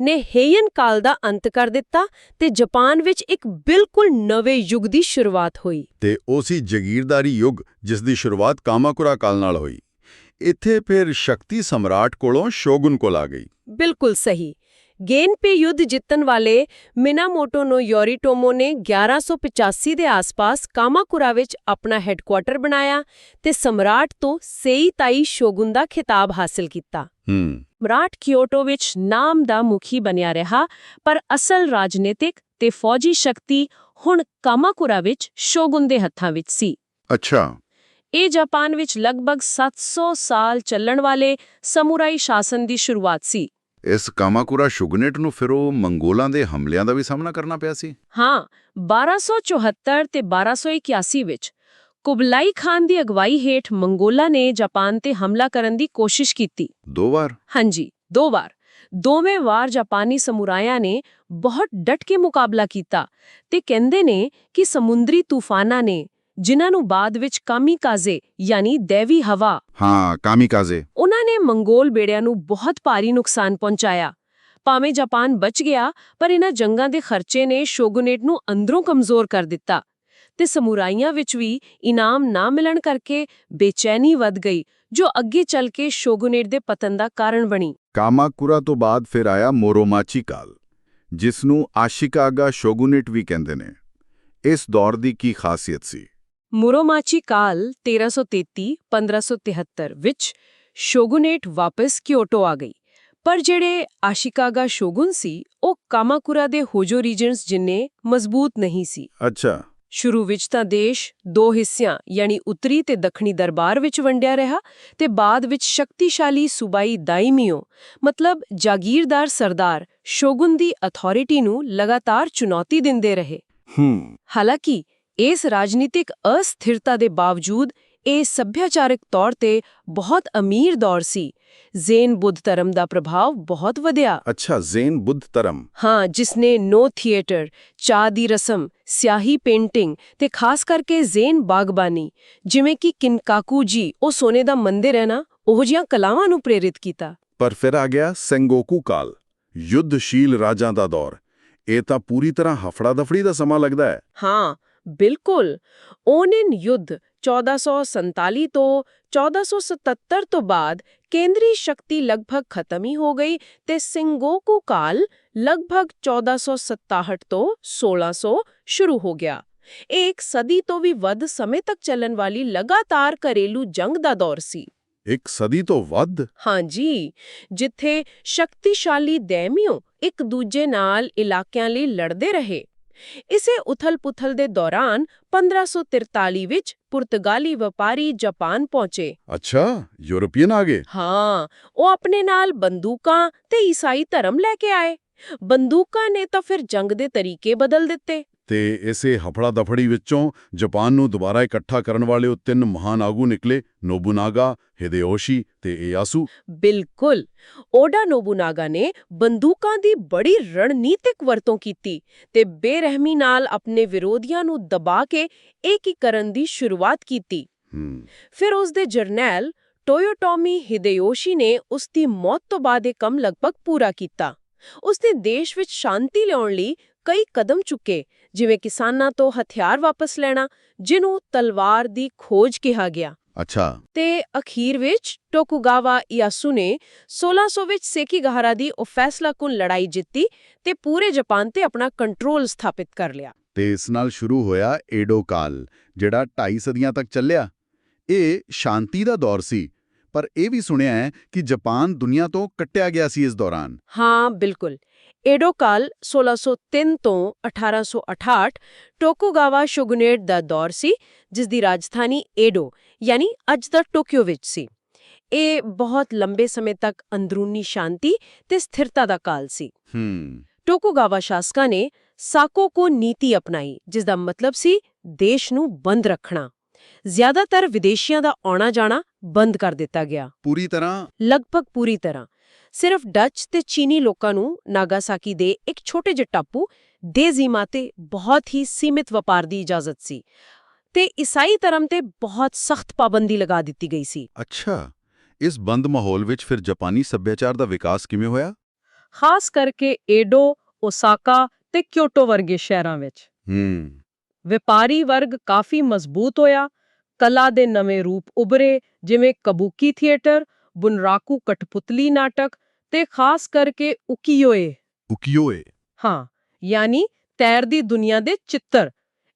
ਨੇ ਹੇਯਨ ਕਾਲ ਦਾ ਅੰਤ ਕਰ ਦਿੱਤਾ ਤੇ ਜਾਪਾਨ ਵਿੱਚ ਇੱਕ ਬਿਲਕੁਲ ਨਵੇਂ ਯੁੱਗ ਦੀ ਸ਼ੁਰੂਆਤ ਹੋਈ। ਤੇ ਉਹ ਸੀ ਜਗੀਰਦਾਰੀ ਯੁੱਗ ਜਿਸ ਦੀ ਸ਼ੁਰੂਆਤ ਕਾਮਾਕੁਰਾ ਕਾਲ ਨਾਲ ਹੋਈ। ਇੱਥੇ ਫਿਰ ਸ਼ਕਤੀ ਸਮਰਾਟ ਕੋਲੋਂ ਸ਼ੋਗੁਨ ਕੋਲ ਆ ਗਈ। ਬਿਲਕੁਲ ਸਹੀ। ਗੇਨਪੇ ਯੁੱਧ ਜਿੱਤਣ ਵਾਲੇ ਮਿਨਾਮੋਟੋ ਨੋ ਯੋਰੀਟੋਮੋ ਨੇ 1185 ਦੇ ਆਸ-ਪਾਸ ਕਾਮਾਕੁਰਾ ਵਿੱਚ ਆਪਣਾ ਹੈੱਡਕੁਆਰਟਰ ਬਣਾਇਆ ਤੇ ਸਮਰਾਟ ਤੋਂ ਸੇਈਤਾਈ ਸ਼ੋਗੁਨ ਦਾ ਖਿਤਾਬ ਹਾਸਲ ਕੀਤਾ। ਸਮਰਾਟ ਕਿਓਟੋ ਵਿੱਚ ਨਾਮ ਦਾ ਮੁਖੀ ਬਣਿਆ ਰਿਹਾ ਪਰ ਅਸਲ ਰਾਜਨੀਤਿਕ ਤੇ ਫੌਜੀ ਸ਼ਕਤੀ ਹੁਣ ਕਾਮਾਕੁਰਾ ਵਿੱਚ ਸ਼ੋਗੁਨ ਦੇ ਹੱਥਾਂ ਵਿੱਚ ਸੀ। ਅੱਛਾ। ਇਹ ਜਾਪਾਨ ਵਿੱਚ ਲਗਭਗ 700 ਸਾਲ ਚੱਲਣ ਵਾਲੇ ਸਮੁਰਾਈ ਸ਼ਾਸਨ ਦੀ ਸ਼ੁਰੂਆਤ ਸੀ। ਇਸ ਕਾਮਾਕੁਰਾ ਸ਼ੁਗਨੇਟ ਨੂੰ ਫਿਰ ਉਹ ਮੰਗੋਲਾਂ ਦੇ ਹਮਲਿਆਂ ਦਾ ਵੀ ਸਾਹਮਣਾ ਕਰਨਾ ਪਿਆ ਸੀ। ਹਾਂ 1274 ਤੇ 1281 ਵਿੱਚ ਕੁਬਲਾਈ ਖਾਨ ਦੀ ਅਗਵਾਈ ਹੇਠ ਮੰਗੋਲਾਂ ਨੇ ਜਾਪਾਨ ਤੇ ਹਮਲਾ ਕਰਨ ਦੀ ਕੋਸ਼ਿਸ਼ ਕੀਤੀ। ਦੋ ਵਾਰ? ਹਾਂਜੀ ਦੋ ਵਾਰ। ਦੋਵੇਂ ਵਾਰ ਜਾਪਾਨੀ ਸਮੁਰਾਇਆਂ ਨੇ ਬਹੁਤ ਡਟ ਕੇ ਮੁਕਾਬਲਾ ਕੀਤਾ ਤੇ ਕਹਿੰਦੇ ਨੇ ਕਿ ਸਮੁੰਦਰੀ ਤੂਫਾਨਾਂ ਨੇ ਜਿਨ੍ਹਾਂ ਨੂੰ ਬਾਅਦ ਵਿੱਚ ਕਾਮੀਕਾਜ਼ੇ ਯਾਨੀ ਦੇਵੀ ਹਵਾ ਹਾਂ ਕਾਮਿਕਾਜ਼ੇ। ਉਹਨਾਂ ਨੇ ਮੰਗੋਲ ਬੇੜਿਆਂ ਨੂੰ ਬਹੁਤ ਭਾਰੀ ਨੁਕਸਾਨ ਪਹੁੰਚਾਇਆ। ਭਾਵੇਂ ਜਾਪਾਨ ਬਚ ਗਿਆ ਪਰ ਇਹਨਾਂ ਜੰਗਾਂ ਦੇ ਖਰਚੇ ਨੇ ਸ਼ੋਗੁਨੇਟ ਨੂੰ ਅੰਦਰੋਂ ਕਮਜ਼ੋਰ ਕਰ ਦਿੱਤਾ ਤੇ ਸਮੁਰਾਈਆਂ ਵਿੱਚ ਵੀ ਇਨਾਮ ਨਾ ਮਿਲਣ ਕਰਕੇ ਬੇਚੈਨੀ ਵੱਧ ਗਈ ਜੋ ਅੱਗੇ ਚੱਲ ਕੇ ਸ਼ੋਗੁਨੇਟ ਦੇ ਪਤਨ ਦਾ ਕਾਰਨ ਬਣੀ। ਕਾਮਾਕੁਰਾ ਤੋਂ ਬਾਅਦ ਫਿਰ ਆਇਆ ਮੋਰੋਮਾਚੀ ਕਾਲ ਜਿਸ ਨੂੰ ਆਸ਼ਿਕਾਗਾ ਸ਼ੋਗੁਨੇਟ ਵੀ ਕਹਿੰਦੇ ਨੇ। ਇਸ ਦੌਰ ਦੀ ਕੀ ਖਾਸੀਅਤ ਸੀ? ਮੁਰੋਮਾਚੀ ਕਾਲ 1333-1573 ਵਿੱਚ ਸ਼ੋਗੁਨੇਟ ਵਾਪਸ ਕਿਓਟੋ ਆ ਗਈ। ਪਰ ਜਿਹੜੇ ਆਸ਼ਿਕਾਗਾ ਸ਼ੋਗੁਨ ਸੀ ਉਹ ਕਾਮਾਕੁਰਾ ਦੇ ਹੋਜੋ ਰੀਜਨਸ ਜਿੰਨੇ ਮਜ਼ਬੂਤ ਨਹੀਂ ਸੀ। ਅੱਛਾ। ਸ਼ੁਰੂ ਵਿੱਚ ਤਾਂ ਦੇਸ਼ ਦੋ ਹਿੱਸਿਆਂ ਯਾਨੀ ਉੱਤਰੀ ਤੇ ਦੱਖਣੀ ਦਰਬਾਰ ਵਿੱਚ ਵੰਡਿਆ ਰਿਹਾ ਤੇ ਬਾਅਦ ਵਿੱਚ ਸ਼ਕਤੀਸ਼ਾਲੀ ਸੂਬਾਈ ਦਾਇਮੀਓ ਮਤਲਬ ਜਾਗੀਰਦਾਰ ਸਰਦਾਰ ਸ਼ੋਗੁਨ ਦੀ ਅਥਾਰਟੀ ਨੂੰ ਲਗਾਤਾਰ ਚੁਣੌਤੀ ਦਿੰਦੇ ਰਹੇ। ਹੂੰ। ਹਾਲਾਂਕਿ ਇਸ ਰਾਜਨੀਤਿਕ ਅਸਥਿਰਤਾ ਦੇ ਬਾਵਜੂਦ ਇਹ ਸੱਭਿਆਚਾਰਕ ਤੌਰ ਤੇ ਬਹੁਤ ਅਮੀਰ ਦੌਰ ਸੀ। ਜ਼ੇਨ ਬੁੱਧ ਧਰਮ ਦਾ ਪ੍ਰਭਾਵ ਬਹੁਤ ਵਧਿਆ। ਅੱਛਾ ਜ਼ੇਨ ਬੁੱਧ ਧਰਮ। ਹਾਂ ਜਿਸ ਨੇ ਨੋ ਥੀਏਟਰ ਚਾਹ ਦੀ ਰਸਮ ਸਿਆਹੀ ਪੇਂਟਿੰਗ ਤੇ ਖਾਸ ਕਰਕੇ ਜ਼ੇਨ ਬਾਗਬਾਨੀ ਜਿਵੇਂ ਕਿ ਕਿਨਕਾਕੂ ਜੀ ਉਹ ਸੋਨੇ ਦਾ ਮੰਦਿਰ ਹੈ ਨਾ ਉਹ ਜਿਹੀਆਂ ਕਲਾਵਾਂ ਨੂੰ ਪ੍ਰੇਰਿਤ ਕੀਤਾ। ਪਰ ਫਿਰ ਆ ਗਿਆ ਸੈਂਗੋਕੂ ਕਾਲ ਯੁੱਧਸ਼ੀਲ ਰਾਜਾਂ ਦਾ ਦੌਰ। ਇਹ ਤਾਂ ਪੂਰੀ ਤਰ੍ਹਾਂ ਹਫੜਾ ਦਫੜੀ ਦਾ ਸਮਾਂ ਲੱਗਦਾ ਹੈ। ਹਾਂ ਬਿਲਕੁਲ। ਓਨਿਨ ਯੁੱਧ 1447 ਤੋਂ 1477 ਤੋਂ ਬਾਅਦ ਕੇਂਦਰੀ ਸ਼ਕਤੀ ਲਗਭਗ ਖਤਮ ਹੀ ਹੋ ਗਈ ਤੇ ਸਿੰਗੋਕੂ ਕਾਲ ਲਗਭਗ 1467 ਤੋਂ 1600 ਸ਼ੁਰੂ ਹੋ ਗਿਆ। ਇਹ ਇੱਕ ਸਦੀ ਤੋਂ ਵੀ ਵੱਧ ਸਮੇਂ ਤੱਕ ਚੱਲਣ ਵਾਲੀ ਲਗਾਤਾਰ ਘਰੇਲੂ ਜੰਗ ਦਾ ਦੌਰ ਸੀ। ਇੱਕ ਸਦੀ ਤੋਂ ਵੱਧ? ਹਾਂਜੀ ਜਿੱਥੇ ਸ਼ਕਤੀਸ਼ਾਲੀ ਦੈਮਿਓ ਇੱਕ ਦੂਜੇ ਨਾਲ ਇਲਾਕਿਆਂ ਲਈ ਲੜਦੇ ਰਹੇ। ਇਸੇ ਉਥਲ-ਪੁਥਲ ਦੇ ਦੌਰਾਨ 1543 ਵਿੱਚ ਪੁਰਤਗਾਲੀ ਵਪਾਰੀ ਜਾਪਾਨ ਪਹੁੰਚੇ। ਅੱਛਾ ਯੂਰਪੀਅਨ ਆ ਗਏ? ਹਾਂ ਉਹ ਆਪਣੇ ਨਾਲ ਬੰਦੂਕਾਂ ਤੇ ਈਸਾਈ ਧਰਮ ਲੈ ਕੇ ਆਏ। ਬੰਦੂਕਾਂ ਨੇ ਤਾਂ ਫਿਰ ਜੰਗ ਦੇ ਤਰੀਕੇ ਬਦਲ ਦਿੱਤੇ। ਤੇ ਇਸੇ ਹਫੜਾ ਦਫੜੀ ਵਿੱਚੋਂ ਜਾਪਾਨ ਨੂੰ ਦੁਬਾਰਾ ਇਕੱਠਾ ਕਰਨ ਵਾਲੇ ਉਹ ਤਿੰਨ ਮਹਾਨ ਆਗੂ ਨਿਕਲੇ ਨੋਬੁਨਾਗਾ ਹਿਦੇਯੋਸ਼ੀ ਤੇ ਏਆਸੂ ਬਿਲਕੁਲ। ਓਡਾ ਨੋਬੁਨਾਗਾ ਨੇ ਬੰਦੂਕਾਂ ਦੀ ਬੜੀ ਰਣਨੀਤਿਕ ਵਰਤੋਂ ਕੀਤੀ ਤੇ ਬੇਰਹਿਮੀ ਨਾਲ ਆਪਣੇ ਵਿਰੋਧੀਆਂ ਨੂੰ ਦਬਾ ਕੇ ਏਕੀਕਰਨ ਦੀ ਸ਼ੁਰੂਆਤ ਕੀਤੀ। ਫਿਰ ਉਸ ਦੇ ਜਰਨੈਲ ਟੋਯੋਟੋਮੀ ਹਿਦੇਯੋਸ਼ੀ ਨੇ ਉਸ ਦੀ ਮੌਤ ਤੋਂ ਬਾਅਦ ਇਹ ਕੰਮ ਲਗਭਗ ਪੂਰਾ ਕੀਤਾ। ਉਸ ਨੇ ਦੇਸ਼ ਵਿੱਚ ਸ਼ਾਂਤੀ ਲਿਆਉਣ ਲਈ ਕਈ ਕਦਮ ਚੁੱਕੇ ਜਿਵੇਂ ਕਿਸਾਨਾਂ ਤੋਂ ਹਥਿਆਰ ਵਾਪਸ ਲੈਣਾ ਜਿਹਨੂੰ ਤਲਵਾਰ ਦੀ ਖੋਜ ਕਿਹਾ ਗਿਆ। ਅੱਛਾ। ਤੇ ਅਖੀਰ ਵਿੱਚ ਟੋਕੁਗਾਵਾ ਇਯਾਸੂ ਨੇ 1600 ਵਿੱਚ ਸੇਕੀਗਾਹਰਾ ਦੀ ਉਹ ਫੈਸਲਾਕੁਨ ਲੜਾਈ ਜਿੱਤੀ ਤੇ ਪੂਰੇ ਜਾਪਾਨ ਤੇ ਆਪਣਾ ਕੰਟਰੋਲ ਸਥਾਪਿਤ ਕਰ ਲਿਆ। ਤੇ ਇਸ ਨਾਲ ਸ਼ੁਰੂ ਹੋਇਆ ਏਡੋ ਕਾਲ ਜਿਹੜਾ 2.5 ਸਦੀਆਂ ਤੱਕ ਚੱਲਿਆ। ਇਹ ਸ਼ਾਂਤੀ ਦਾ ਦੌਰ ਸੀ ਪਰ ਇਹ ਵੀ ਸੁਣਿਆ ਹੈ ਕਿ ਜਾਪਾਨ ਦੁਨੀਆ ਤੋਂ ਕੱਟਿਆ ਗਿਆ ਸੀ ਇਸ ਦੌਰਾਨ। ਹਾਂ ਬਿਲਕੁਲ। ਏਡੋ ਕਾਲ 1603 ਤੋਂ 1868 ਟੋਕੁਗਾਵਾ ਸ਼ੋਗੁਨੇਟ ਦਾ ਦੌਰ ਸੀ ਜਿਸ ਦੀ ਰਾਜਧਾਨੀ ਏਡੋ ਯਾਨੀ ਅੱਜ ਦਾ ਟੋਕੀਓ ਵਿੱਚ ਸੀ ਇਹ ਬਹੁਤ ਲੰਬੇ ਸਮੇਂ ਤੱਕ ਅੰਦਰੂਨੀ ਸ਼ਾਂਤੀ ਤੇ ਸਥਿਰਤਾ ਦਾ ਕਾਲ ਸੀ ਹੂੰ ਟੋਕੁਗਾਵਾ ਸ਼ਾਸਕਾਂ ਨੇ ਸਾਕੋਕੋ ਨੀਤੀ ਅਪਣਾਈ ਜਿਸ ਦਾ ਮਤਲਬ ਸੀ ਦੇਸ਼ ਨੂੰ ਬੰਦ ਰੱਖਣਾ ਜ਼ਿਆਦਾਤਰ ਵਿਦੇਸ਼ੀਆਂ ਦਾ ਆਉਣਾ ਜਾਣਾ ਬੰਦ ਕਰ ਦਿੱਤਾ ਗਿਆ ਪੂਰੀ ਤਰ੍ਹਾਂ ਲਗਭਗ ਪੂਰੀ ਤਰ੍ਹਾਂ ਸਿਰਫ ਡੱਚ ਤੇ ਚੀਨੀ ਲੋਕਾਂ ਨੂੰ ਨਾਗਾਸਾਕੀ ਦੇ ਇੱਕ ਛੋਟੇ ਜਿਹੇ ਟਾਪੂ ਦੇਜ਼ੀਮਾ ਤੇ ਬਹੁਤ ਹੀ ਸੀਮਿਤ ਵਪਾਰ ਦੀ ਇਜਾਜ਼ਤ ਸੀ ਤੇ ਈਸਾਈ ਧਰਮ ਤੇ ਬਹੁਤ ਸਖਤ ਪਾਬੰਦੀ ਲਗਾ ਦਿੱਤੀ ਗਈ ਸੀ। ਅੱਛਾ ਇਸ ਬੰਦ ਮਾਹੌਲ ਵਿੱਚ ਫਿਰ ਜਾਪਾਨੀ ਸੱਭਿਆਚਾਰ ਦਾ ਵਿਕਾਸ ਕਿਵੇਂ ਹੋਇਆ? ਖਾਸ ਕਰਕੇ ਏਡੋ ਓਸਾਕਾ ਤੇ ਕਿਓਟੋ ਵਰਗੇ ਸ਼ਹਿਰਾਂ ਵਿੱਚ। ਹੂੰ। ਵਪਾਰੀ ਵਰਗ ਕਾਫੀ ਮਜ਼ਬੂਤ ਹੋਇਆ ਕਲਾ ਦੇ ਨਵੇਂ ਰੂਪ ਉਭਰੇ ਜਿਵੇਂ ਕਬੂਕੀ ਥੀਏਟਰ ਬੁਨਰਾਕੂ ਕਠਪੁਤਲੀ ਨਾਟਕ ਤੇ ਖਾਸ ਕਰਕੇ ਉਕੀਯੋਏ ਉਕਿਓਏ। ਹਾਂ ਯਾਨੀ ਤੈਰਦੀ ਦੁਨੀਆ ਦੇ ਚਿੱਤਰ।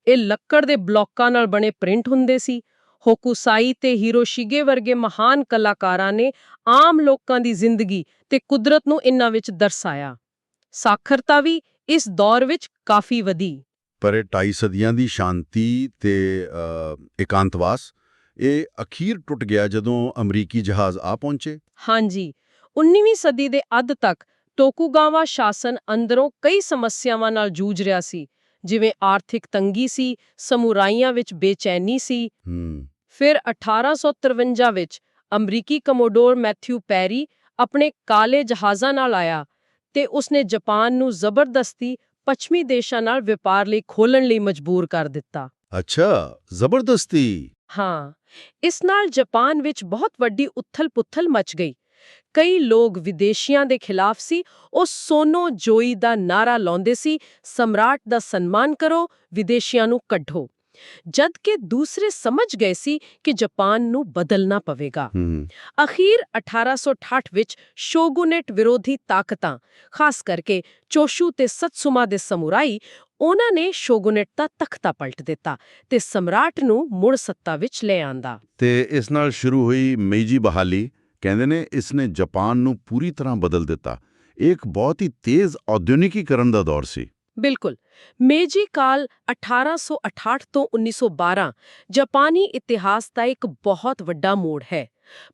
ਇਹ ਲੱਕੜ ਦੇ ਬਲੌਕਾਂ ਨਾਲ ਬਣੇ ਪ੍ਰਿੰਟ ਹੁੰਦੇ ਸੀ। ਹੋਕੂਸਾਈ ਤੇ ਹੀਰੋਸ਼ੀਗੇ ਵਰਗੇ ਮਹਾਨ ਕਲਾਕਾਰਾਂ ਨੇ ਆਮ ਲੋਕਾਂ ਦੀ ਜ਼ਿੰਦਗੀ ਤੇ ਕੁਦਰਤ ਨੂੰ ਇਨ੍ਹਾਂ ਵਿੱਚ ਦਰਸਾਇਆ। ਸਾਖਰਤਾ ਵੀ ਇਸ ਦੌਰ ਵਿੱਚ ਕਾਫੀ ਵਧੀ। ਪਰ ਇਹ 2.5 ਸਦੀਆਂ ਦੀ ਸ਼ਾਂਤੀ ਤੇ ਇਕਾਂਤਵਾਸ ਇਹ ਅਖੀਰ ਟੁੱਟ ਗਿਆ ਜਦੋਂ ਅਮਰੀਕੀ ਜਹਾਜ਼ ਆ ਪਹੁੰਚੇ। ਹਾਂਜੀ 19ਵੀਂ ਸਦੀ ਦੇ ਅੱਧ ਤੱਕ ਟੋਕੂਗਾਵਾ ਸ਼ਾਸਨ ਅੰਦਰੋਂ ਕਈ ਸਮੱਸਿਆਵਾਂ ਨਾਲ ਜੂਝ ਰਿਹਾ ਸੀ ਜਿਵੇਂ ਆਰਥਿਕ ਤੰਗੀ ਸੀ ਸਮੁਰਾਈਆਂ ਵਿੱਚ ਬੇਚੈਨੀ ਸੀ। ਫਿਰ 1853 ਵਿੱਚ ਅਮਰੀਕੀ ਕਮੋਡੋਰ ਮੈਥਿਊ ਪੈਰੀ ਆਪਣੇ ਕਾਲੇ ਜਹਾਜ਼ਾਂ ਨਾਲ ਆਇਆ ਤੇ ਉਸਨੇ ਜਾਪਾਨ ਨੂੰ ਜ਼ਬਰਦਸਤੀ ਪੱਛਮੀ ਦੇਸ਼ਾਂ ਨਾਲ ਵਪਾਰ ਲਈ ਖੋਲਣ ਲਈ ਮਜਬੂਰ ਕਰ ਦਿੱਤਾ। ਅੱਛਾ ਜ਼ਬਰਦਸਤੀ? ਹਾਂ ਇਸ ਨਾਲ ਜਾਪਾਨ ਵਿੱਚ ਬਹੁਤ ਵੱਡੀ ਉਥਲ-ਪੁਥਲ ਮਚ ਗਈ ਕਈ ਲੋਕ ਵਿਦੇਸ਼ੀਆਂ ਦੇ ਖਿਲਾਫ ਸੀ ਉਹ ਸੋਨੋ ਜੋਈ ਦਾ ਨਾਰਾ ਲਾਉਂਦੇ ਸੀ ਸਮਰਾਟ ਦਾ ਸਨਮਾਨ ਕਰੋ ਵਿਦੇਸ਼ੀਆਂ ਨੂੰ ਕੱਢੋ। ਜਦ ਕਿ ਦੂਸਰੇ ਸਮਝ ਗਏ ਸੀ ਕਿ ਜਾਪਾਨ ਨੂੰ ਬਦਲਣਾ ਪਵੇਗਾ। ਅਖੀਰ 1868 ਵਿੱਚ ਸ਼ੋਗੁਨੇਟ ਵਿਰੋਧੀ ਤਾਕਤਾਂ ਖਾਸ ਕਰਕੇ ਚੋਸ਼ੂ ਤੇ ਸਤਸੁਮਾ ਦੇ ਸਮੁਰਾਈ ਉਹਨਾਂ ਨੇ ਸ਼ੋਗੁਨੇਟ ਦਾ ਤਖਤਾ ਪਲਟ ਦਿੱਤਾ ਤੇ ਸਮਰਾਟ ਨੂੰ ਮੁੜ ਸੱਤਾ ਵਿੱਚ ਲੈ ਆਂਦਾ। ਤੇ ਇਸ ਨਾਲ ਸ਼ੁਰੂ ਹੋਈ ਮੇਜੀ ਬਹਾਲੀ। ਕਹਿੰਦੇ ਨੇ ਇਸ ਨੇ ਜਾਪਾਨ ਨੂੰ ਪੂਰੀ ਤਰ੍ਹਾਂ ਬਦਲ ਦਿੱਤਾ। ਇੱਕ ਬਹੁਤ ਹੀ ਤੇਜ਼ ਔਦਯੋਗਿਕੀਕਰਨ ਦਾ ਦੌਰ ਸੀ। ਬਿਲਕੁਲ। ਮੇਜੀ ਕਾਲ 1868 ਤੋਂ 1912 ਜਾਪਾਨੀ ਇਤਿਹਾਸ ਦਾ ਇੱਕ ਬਹੁਤ ਵੱਡਾ ਮੋੜ ਹੈ।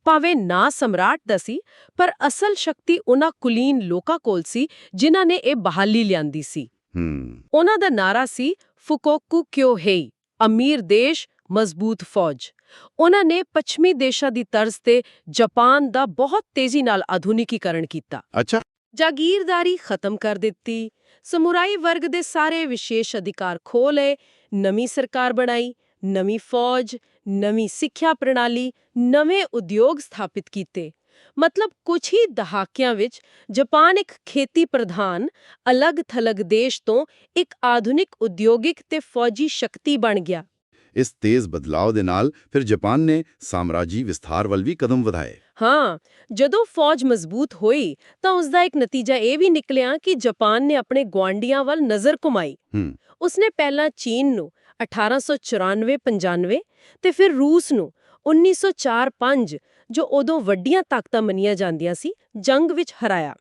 ਭਾਵੇਂ ਨਾ ਸਮਰਾਟ ਦਾ ਸੀ ਪਰ ਅਸਲ ਸ਼ਕਤੀ ਉਹਨਾਂ ਕੁਲੀਨ ਲੋਕਾਂ ਕੋਲ ਸੀ ਜਿਨ੍ਹਾਂ ਨੇ ਇਹ ਬਹਾਲੀ ਲਿਆਂਦੀ ਸੀ। ਹੂੰ। ਉਹਨਾਂ ਦਾ ਨਾਰਾ ਸੀ ਫੁਕੋਕੂ ਕਿਉ ਹੇਈ ਅਮੀਰ ਦੇਸ਼ ਮਜ਼ਬੂਤ ਫੌਜ। ਉਹਨਾਂ ਨੇ ਪੱਛਮੀ ਦੇਸ਼ਾਂ ਦੀ ਤਰਜ਼ ਤੇ ਜਾਪਾਨ ਦਾ ਬਹੁਤ ਤੇਜ਼ੀ ਨਾਲ ਆਧੁਨਿਕੀਕਰਨ ਕੀਤਾ। ਅੱਛਾ। ਜਾਗੀਰਦਾਰੀ ਖਤਮ ਕਰ ਦਿੱਤੀ। ਸਮੁਰਾਈ ਵਰਗ ਦੇ ਸਾਰੇ ਵਿਸ਼ੇਸ਼ ਅਧਿਕਾਰ ਖੋਹ ਲਏ। ਨਵੀਂ ਸਰਕਾਰ ਬਣਾਈ ਨਵੀਂ ਫੌਜ ਨਵੀਂ ਸਿੱਖਿਆ ਪ੍ਰਣਾਲੀ ਨਵੇਂ ਉਦਯੋਗ ਸਥਾਪਿਤ ਕੀਤੇ। ਮਤਲਬ ਕੁਝ ਹੀ ਦਹਾਕਿਆਂ ਵਿੱਚ ਜਾਪਾਨ ਇੱਕ ਖੇਤੀ ਪ੍ਰਧਾਨ ਅਲੱਗ-ਥਲੱਗ ਦੇਸ਼ ਤੋਂ ਇੱਕ ਆਧੁਨਿਕ ਉਦਯੋਗਿਕ ਤੇ ਫੌਜੀ ਸ਼ਕਤੀ ਬਣ ਗਿਆ। ਇਸ ਤੇਜ਼ ਬਦਲਾਅ ਦੇ ਨਾਲ ਫਿਰ ਜਾਪਾਨ ਨੇ ਸਾਮਰਾਜੀ ਵਿਸਥਾਰ ਵੱਲ ਵੀ ਕਦਮ ਵਧਾਏ। ਹਾਂ ਜਦੋਂ ਫੌਜ ਮਜ਼ਬੂਤ ਹੋਈ ਤਾਂ ਉਸ ਦਾ ਇੱਕ ਨਤੀਜਾ ਇਹ ਵੀ ਨਿਕਲਿਆ ਕਿ ਜਾਪਾਨ ਨੇ ਆਪਣੇ ਗੁਆਂਢੀਆਂ ਵੱਲ ਨਜ਼ਰ ਘੁਮਾਈ। ਉਸਨੇ ਪਹਿਲਾਂ ਚੀਨ ਨੂੰ 1894-95 ਤੇ ਫਿਰ ਰੂਸ ਨੂੰ 1904-5 ਜੋ ਉਦੋਂ ਵੱਡੀਆਂ ਤਾਕਤਾਂ ਮੰਨੀਆਂ ਜਾਂਦੀਆਂ ਸੀ ਜੰਗ ਵਿੱਚ ਹਰਾਇਆ।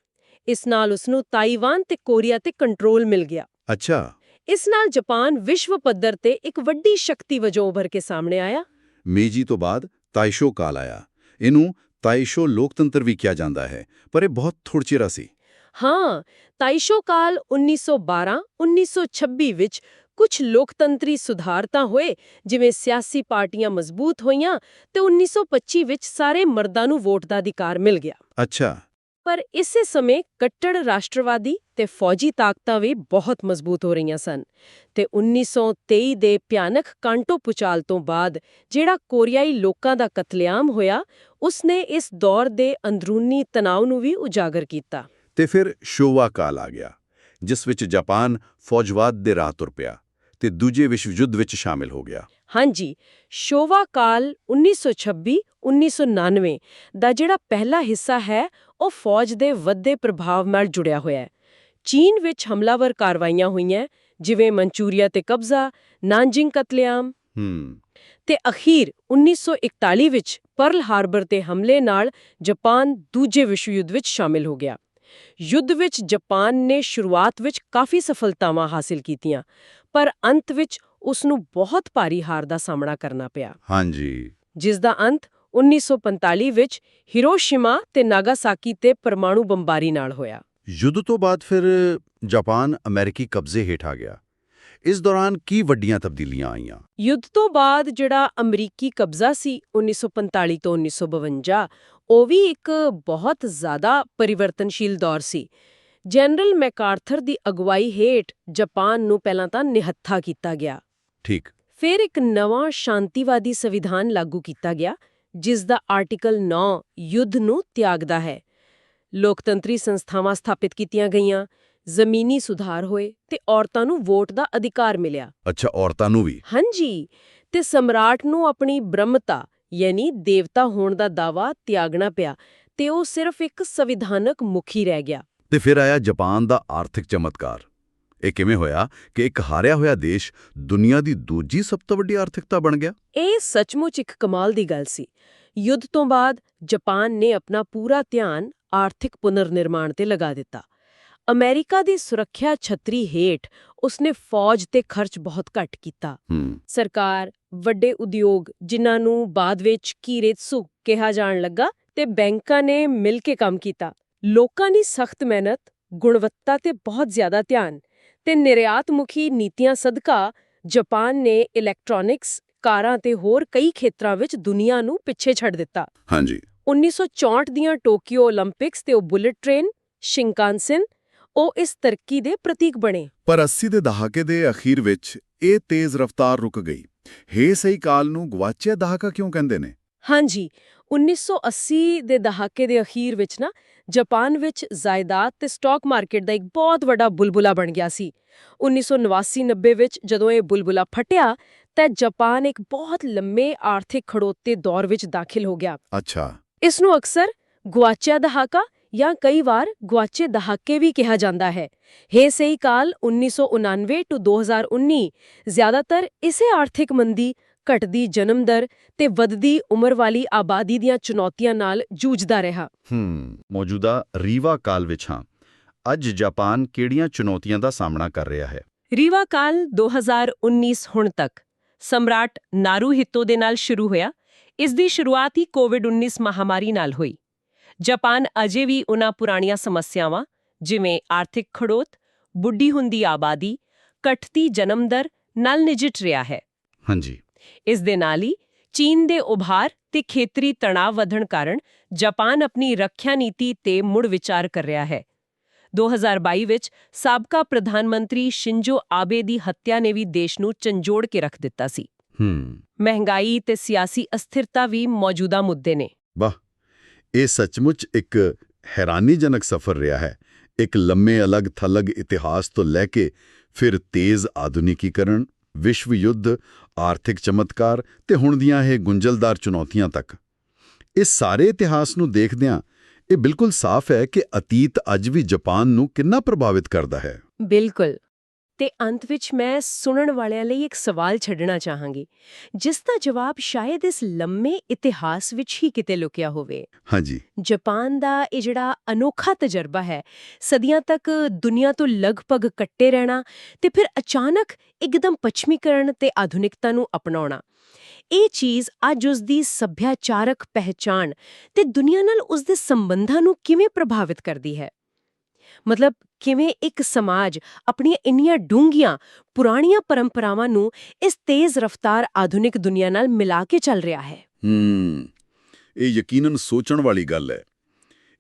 ਇਸ ਨਾਲ ਉਸਨੂੰ ਤਾਈਵਾਨ ਤੇ ਕੋਰੀਆ ਤੇ ਕੰਟਰੋਲ ਮਿਲ ਗਿਆ। ਅੱਛਾ। ਇਸ ਨਾਲ ਜਾਪਾਨ ਵਿਸ਼ਵ ਪੱਧਰ ਤੇ ਇੱਕ ਵੱਡੀ ਸ਼ਕਤੀ ਵਜੋਂ ਉੱਭਰ ਕੇ ਸਾਹਮਣੇ ਆਇਆ। ਮੇਜੀ ਤੋਂ ਬਾਅਦ ਤਾਇਸ਼ੋ ਕਾਲ ਆਇਆ। ਇਹਨੂੰ ਤਾਇਸ਼ੋ ਲੋਕਤੰਤਰ ਵੀ ਕਿਹਾ ਜਾਂਦਾ ਹੈ ਪਰ ਇਹ ਬਹੁਤ ਥੋੜਚਿਰਾ ਸੀ। ਹਾਂ ਤਾਈਸ਼ੋ ਕਾਲ 1912-1926 ਵਿੱਚ ਕੁਝ ਲੋਕਤੰਤਰੀ ਸੁਧਾਰ ਤਾਂ ਹੋਏ ਜਿਵੇਂ ਸਿਆਸੀ ਪਾਰਟੀਆਂ ਮਜ਼ਬੂਤ ਹੋਈਆਂ ਤੇ 1925 ਵਿੱਚ ਸਾਰੇ ਮਰਦਾਂ ਨੂੰ ਵੋਟ ਦਾ ਅਧਿਕਾਰ ਮਿਲ ਗਿਆ। ਅੱਛਾ। ਪਰ ਇਸੇ ਸਮੇਂ ਕੱਟੜ ਰਾਸ਼ਟਰਵਾਦੀ ਤੇ ਫੌਜੀ ਤਾਕਤਾਂ ਵੀ ਬਹੁਤ ਮਜ਼ਬੂਤ ਹੋ ਰਹੀਆਂ ਸਨ ਤੇ 1923 ਦੇ ਭਿਆਨਕ ਕਾਂਟੋ ਪੁਚਾਲ ਤੋਂ ਬਾਅਦ ਜਿਹੜਾ ਕੋਰੀਆਈ ਲੋਕਾਂ ਦਾ ਕਤਲੇਆਮ ਹੋਇਆ, ਉਸਨੇ ਇਸ ਦੌਰ ਦੇ ਅੰਦਰੂਨੀ ਤਣਾਅ ਨੂੰ ਵੀ ਉਜਾਗਰ ਕੀਤਾ। ਤੇ ਫਿਰ ਸ਼ੋਵਾ ਕਾਲ ਆ ਗਿਆ, ਜਿਸ ਵਿੱਚ ਜਾਪਾਨ ਫੌਜਵਾਦ ਦੇ ਰਾਹ ਤੁਰ ਪਿਆ ਤੇ ਦੂਜੇ ਵਿਸ਼ਵ ਯੁੱਧ ਵਿੱਚ ਸ਼ਾਮਿਲ ਹੋ ਗਿਆ। ਹਾਂਜੀ ਸ਼ੋਵਾ ਕਾਲ 1926-1999 ਦਾ ਜਿਹੜਾ ਪਹਿਲਾ ਹਿੱਸਾ ਹੈ ਉਹ ਫੌਜ ਦੇ ਵੱਧੇ ਪ੍ਰਭਾਵ ਨਾਲ ਜੁੜਿਆ ਹੋਇਆ ਹੈ। ਚੀਨ ਵਿੱਚ ਹਮਲਾਵਰ ਕਾਰਵਾਈਆਂ ਹੋਈਆਂ ਜਿਵੇਂ ਮਨਚੂਰੀਆ ਤੇ ਕਬਜ਼ਾ ਨਾਨਜਿੰਗ ਕਤਲੇਆਮ ਤੇ ਅਖੀਰ 1941 ਵਿੱਚ ਪਰਲ ਹਾਰਬਰ ਤੇ ਹਮਲੇ ਨਾਲ ਜਾਪਾਨ ਦੂਜੇ ਵਿਸ਼ਵ ਯੁੱਧ ਵਿੱਚ ਸ਼ਾਮਿਲ ਹੋ ਗਿਆ। ਯੁੱਧ ਵਿੱਚ ਜਾਪਾਨ ਨੇ ਸ਼ੁਰੂਆਤ ਵਿੱਚ ਕਾਫੀ ਸਫਲਤਾਵਾਂ ਹਾਸਲ ਕੀਤੀਆਂ ਪਰ ਅੰਤ ਵਿੱਚ ਉਸ ਨੂੰ ਬਹੁਤ ਭਾਰੀ ਹਾਰ ਦਾ ਸਾਹਮਣਾ ਕਰਨਾ ਪਿਆ। ਹਾਂਜੀ। ਜਿਸ ਦਾ ਅੰਤ 1945 ਵਿੱਚ ਹਿਰੋਸ਼ਿਮਾ ਤੇ ਨਾਗਾਸਾਕੀ ਤੇ ਪਰਮਾਣੂ ਬੰਬਾਰੀ ਨਾਲ ਹੋਇਆ। ਯੁੱਧ ਤੋਂ ਬਾਅਦ ਫਿਰ ਜਾਪਾਨ ਅਮਰੀਕੀ ਕਬਜ਼ੇ ਹੇਠ ਆ ਗਿਆ। ਇਸ ਦੌਰਾਨ ਕੀ ਵੱਡੀਆਂ ਤਬਦੀਲੀਆਂ ਆਈਆਂ? ਯੁੱਧ ਤੋਂ ਬਾਅਦ ਜਿਹੜਾ ਅਮਰੀਕੀ ਕਬਜ਼ਾ ਸੀ 1945 ਤੋਂ 1952 ਉਹ ਵੀ ਇੱਕ ਬਹੁਤ ਜ਼ਿਆਦਾ ਪਰਿਵਰਤਨਸ਼ੀਲ ਦੌਰ ਸੀ। ਜਨਰਲ ਮੈਕਾਰਥਰ ਦੀ ਅਗਵਾਈ ਹੇਠ ਜਾਪਾਨ ਨੂੰ ਪਹਿਲਾਂ ਤਾਂ ਨਿਹੱਥਾ ਕੀਤਾ ਗਿਆ। ਠੀਕ। ਫਿਰ ਇੱਕ ਨਵਾਂ ਸ਼ਾਂਤੀਵਾਦੀ ਸੰਵਿਧਾਨ ਲਾਗੂ ਕੀਤਾ ਗਿਆ ਜਿਸ ਦਾ ਆਰਟੀਕਲ 9 ਯੁੱਧ ਨੂੰ ਤਿਆਗਦਾ ਹੈ। ਲੋਕਤੰਤਰੀ ਸੰਸਥਾਵਾਂ ਸਥਾਪਿਤ ਕੀਤੀਆਂ ਗਈਆਂ ਜ਼ਮੀਨੀ ਸੁਧਾਰ ਹੋਏ ਤੇ ਔਰਤਾਂ ਨੂੰ ਵੋਟ ਦਾ ਅਧਿਕਾਰ ਮਿਲਿਆ। ਅੱਛਾ ਔਰਤਾਂ ਨੂੰ ਵੀ? ਹਾਂਜੀ ਤੇ ਸਮਰਾਟ ਨੂੰ ਆਪਣੀ ਬ੍ਰਹਮਤਾ ਯਾਨੀ ਦੇਵਤਾ ਹੋਣ ਦਾ ਦਾਵਾ ਤਿਆਗਣਾ ਪਿਆ ਤੇ ਉਹ ਸਿਰਫ ਇੱਕ ਸੰਵਿਧਾਨਕ ਮੁਖੀ ਰਹਿ ਗਿਆ। ਤੇ ਫਿਰ ਆਇਆ ਜਾਪਾਨ ਦਾ ਆਰਥਿਕ ਚਮਤਕਾਰ। ਇਹ ਕਿਵੇਂ ਹੋਇਆ ਕਿ ਇੱਕ ਹਾਰਿਆ ਹੋਇਆ ਦੇਸ਼ ਦੁਨੀਆ ਦੀ ਦੂਜੀ ਸਭ ਤੋਂ ਵੱਡੀ ਆਰਥਿਕਤਾ ਬਣ ਗਿਆ? ਇਹ ਸੱਚਮੁੱਚ ਇੱਕ ਕਮਾਲ ਦੀ ਗੱਲ ਸੀ। ਯੁੱਧ ਤੋਂ ਬਾਅਦ ਜਾਪਾਨ ਨੇ ਆਪਣਾ ਪੂਰਾ ਧਿਆਨ ਆਰਥਿਕ ਪੁਨਰਨਿਰਮਾਣ ਤੇ ਲਗਾ ਦਿੱਤਾ। ਅਮਰੀਕਾ ਦੀ ਸੁਰੱਖਿਆ ਛਤਰੀ ਹੇਠ ਉਸਨੇ ਫੌਜ ਤੇ ਖਰਚ ਬਹੁਤ ਘੱਟ ਕੀਤਾ। ਸਰਕਾਰ ਵੱਡੇ ਉਦਯੋਗ ਜਿਨ੍ਹਾਂ ਨੂੰ ਬਾਅਦ ਵਿੱਚ ਕੀਰੇਤਸੂ ਕਿਹਾ ਜਾਣ ਲੱਗਾ ਤੇ ਬੈਂਕਾਂ ਨੇ ਮਿਲ ਕੇ ਕੰਮ ਕੀਤਾ। ਲੋਕਾਂ ਦੀ ਸਖਤ ਮਿਹਨਤ ਗੁਣਵੱਤਾ ਤੇ ਬਹੁਤ ਜ਼ਿਆਦਾ ਧਿਆਨ ਤੇ ਨਿਰਯਾਤਮੁਖੀ ਨੀਤੀਆਂ ਸਦਕਾ ਜਾਪਾਨ ਨੇ ਇਲੈਕਟ੍ਰੋਨਿਕਸ ਕਾਰਾਂ ਤੇ ਹੋਰ ਕਈ ਖੇਤਰਾਂ ਵਿੱਚ ਦੁਨੀਆ ਨੂੰ ਪਿੱਛੇ ਛੱਡ ਦਿੱਤਾ। ਹਾਂਜੀ। 1964 ਦੀਆਂ ਟੋਕੀਓ 올림픽ਸ ਤੇ ਉਹ ਬੁਲੇਟ ਟ੍ਰੇਨ ਸ਼ਿੰਕਾਂਸਨ ਉਹ ਇਸ ਤਰੱਕੀ ਦੇ ਪ੍ਰਤੀਕ ਬਣੇ। ਪਰ 80 ਦੇ ਦਹਾਕੇ ਦੇ ਅਖੀਰ ਵਿੱਚ ਇਹ ਤੇਜ਼ ਰਫ਼ਤਾਰ ਰੁਕ ਗਈ। ਹੇ ਸਹੀ ਕਾਲ ਨੂੰ ਗਵਾਚਿਆ ਦਹਾਕਾ ਕਿਉਂ ਕਹਿੰਦੇ ਨੇ? ਹਾਂਜੀ। 1980 ਦੇ ਦਹਾਕੇ ਦੇ ਅਖੀਰ ਵਿੱਚ ਨਾ ਜਾਪਾਨ ਵਿੱਚ ਜਾਇਦਾਦ ਤੇ ਸਟਾਕ ਮਾਰਕੀਟ ਦਾ ਇੱਕ ਬਹੁਤ ਵੱਡਾ ਬੁਲਬੁਲਾ ਬਣ ਗਿਆ ਸੀ। 1989-90 ਵਿੱਚ ਜਦੋਂ ਇਹ ਬੁਲਬੁਲਾ ਫਟਿਆ ਤਾਂ ਜਾਪਾਨ ਇੱਕ ਬਹੁਤ ਲੰਮੇ ਆਰਥਿਕ ਖੜੋਤੇ ਦੌਰ ਵਿੱਚ ਦਾਖਲ ਹੋ ਗਿਆ। ਅੱਛਾ। ਇਸ ਨੂੰ ਅਕਸਰ ਗੁਆਚਿਆ ਦਹਾਕਾ ਜਾਂ ਕਈ ਵਾਰ ਗੁਆਚੇ ਦਹਾਕੇ ਵੀ ਕਿਹਾ ਜਾਂਦਾ ਹੈ। ਹੇ ਸਹੀ ਕਾਲ 1999 ਤੋਂ 2019 ਜ਼ਿਆਦਾਤਰ ਇਸੇ ਆਰਥਿਕ ਮੰਦੀ ਘਟਦੀ ਜਨਮ ਦਰ ਤੇ ਵੱਧਦੀ ਉਮਰ ਵਾਲੀ ਆਬਾਦੀ ਦੀਆਂ ਚੁਣੌਤੀਆਂ ਨਾਲ ਜੂਝਦਾ ਰਿਹਾ। ਹੂੰ ਮੌਜੂਦਾ ਰੀਵਾ ਕਾਲ ਵਿੱਚ ਹਾਂ। ਅੱਜ ਜਾਪਾਨ ਕਿਹੜੀਆਂ ਚੁਣੌਤੀਆਂ ਦਾ ਸਾਹਮਣਾ ਕਰ ਰਿਹਾ ਹੈ? ਰੀਵਾ ਕਾਲ 2019 ਹੁਣ ਤੱਕ ਸਮਰਾਟ ਨਾਰੂਹਿਤੋ ਦੇ ਨਾਲ ਸ਼ੁਰੂ ਹੋਇਆ। ਇਸ ਦੀ ਸ਼ੁਰੂਆਤ ਹੀ ਕੋਵਿਡ-19 ਮਹਾਮਾਰੀ ਨਾਲ ਹੋਈ। ਜਾਪਾਨ ਅਜੇ ਵੀ ਉਹਨਾਂ ਪੁਰਾਣੀਆਂ ਸਮੱਸਿਆਵਾਂ ਜਿਵੇਂ ਆਰਥਿਕ ਖੜੋਤ ਬੁੱਢੀ ਹੁੰਦੀ ਆਬਾਦੀ ਘਟਦੀ ਜਨਮ ਦਰ ਨਾਲ ਨਜਿੱਠ ਰਿਹਾ ਹੈ। ਹਾਂਜੀ। ਇਸ ਦੇ ਨਾਲ ਹੀ ਚੀਨ ਦੇ ਉਭਾਰ ਤੇ ਖੇਤਰੀ ਤਣਾਅ ਵਧਣ ਕਾਰਨ ਜਾਪਾਨ ਆਪਣੀ ਰੱਖਿਆ ਨੀਤੀ ਤੇ ਮੁੜ ਵਿਚਾਰ ਕਰ ਰਿਹਾ ਹੈ। 2022 ਵਿੱਚ ਸਾਬਕਾ ਪ੍ਰਧਾਨ ਮੰਤਰੀ ਸ਼ਿੰਜੋ ਆਬੇ ਦੀ ਹੱਤਿਆ ਨੇ ਵੀ ਦੇਸ਼ ਨੂੰ ਝੰਜੋੜ ਕੇ ਰੱਖ ਦਿੱਤਾ ਸੀ। ਹੂੰ। ਮਹਿੰਗਾਈ ਤੇ ਸਿਆਸੀ ਅਸਥਿਰਤਾ ਵੀ ਮੌਜੂਦਾ ਮੁੱਦੇ ਨੇ। ਵਾਹ ਇਹ ਸੱਚਮੁੱਚ ਇੱਕ ਹੈਰਾਨੀਜਨਕ ਸਫ਼ਰ ਰਿਹਾ ਹੈ। ਇੱਕ ਲੰਮੇ ਅਲੱਗ-ਥਲੱਗ ਇਤਿਹਾਸ ਤੋਂ ਲੈ ਕੇ ਫਿਰ ਤੇਜ਼ ਆਧੁਨਿਕੀਕਰਨ ਵਿਸ਼ਵ ਯੁੱਧ ਆਰਥਿਕ ਚਮਤਕਾਰ ਤੇ ਹੁਣ ਦੀਆਂ ਇਹ ਗੁੰਝਲਦਾਰ ਚੁਣੌਤੀਆਂ ਤੱਕ। ਇਸ ਸਾਰੇ ਇਤਿਹਾਸ ਨੂੰ ਦੇਖਦਿਆਂ ਇਹ ਬਿਲਕੁਲ ਸਾਫ਼ ਹੈ ਕਿ ਅਤੀਤ ਅੱਜ ਵੀ ਜਾਪਾਨ ਨੂੰ ਕਿੰਨਾ ਪ੍ਰਭਾਵਿਤ ਕਰਦਾ ਹੈ। ਬਿਲਕੁਲ। ਤੇ ਅੰਤ ਵਿੱਚ ਮੈਂ ਸੁਣਨ ਵਾਲਿਆਂ ਲਈ ਇੱਕ ਸਵਾਲ ਛੱਡਣਾ ਚਾਹਾਂਗੀ। ਜਿਸ ਦਾ ਜਵਾਬ ਸ਼ਾਇਦ ਇਸ ਲੰਮੇ ਇਤਿਹਾਸ ਵਿੱਚ ਹੀ ਕਿਤੇ ਲੁਕਿਆ ਹੋਵੇ। ਹਾਂਜੀ। ਜਾਪਾਨ ਦਾ ਇਹ ਜਿਹੜਾ ਅਨੋਖਾ ਤਜਰਬਾ ਹੈ ਸਦੀਆਂ ਤੱਕ ਦੁਨੀਆ ਤੋਂ ਲਗਭਗ ਕੱਟੇ ਰਹਿਣਾ ਤੇ ਫਿਰ ਅਚਾਨਕ ਇੱਕਦਮ ਪੱਛਮੀਕਰਨ ਤੇ ਆਧੁਨਿਕਤਾ ਨੂੰ ਅਪਣਾਉਣਾ। ਇਹ ਚੀਜ਼ ਅੱਜ ਉਸ ਦੀ ਸੱਭਿਆਚਾਰਕ ਪਹਿਚਾਣ ਤੇ ਦੁਨੀਆ ਨਾਲ ਉਸ ਦੇ ਸੰਬੰਧਾਂ ਨੂੰ ਕਿਵੇਂ ਪ੍ਰਭਾਵਿਤ ਕਰਦੀ ਹੈ? ਮਤਲਬ ਕਿਵੇਂ ਇੱਕ ਸਮਾਜ ਆਪਣੀਆਂ ਇੰਨੀਆਂ ਡੂੰਘੀਆਂ ਪੁਰਾਣੀਆਂ ਪਰੰਪਰਾਵਾਂ ਨੂੰ ਇਸ ਤੇਜ਼ ਰਫ਼ਤਾਰ ਆਧੁਨਿਕ ਦੁਨੀਆ ਨਾਲ ਮਿਲਾ ਕੇ ਚੱਲ ਰਿਹਾ ਹੈ? ਹੂੰ, ਇਹ ਯਕੀਨਨ ਸੋਚਣ ਵਾਲੀ ਗੱਲ ਹੈ।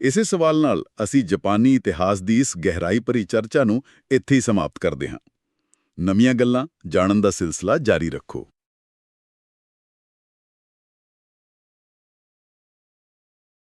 ਇਸੇ ਸਵਾਲ ਨਾਲ ਅਸੀਂ ਜਾਪਾਨੀ ਇਤਿਹਾਸ ਦੀ ਇਸ ਗਹਿਰਾਈ ਭਰੀ ਚਰਚਾ ਨੂੰ ਇੱਥੇ ਹੀ ਸਮਾਪਤ ਕਰਦੇ ਹਾਂ। ਨਵੀਆਂ ਗੱਲਾਂ ਜਾਣਨ ਦਾ ਸਿਲਸਿਲਾ ਜਾਰੀ ਰੱਖੋ।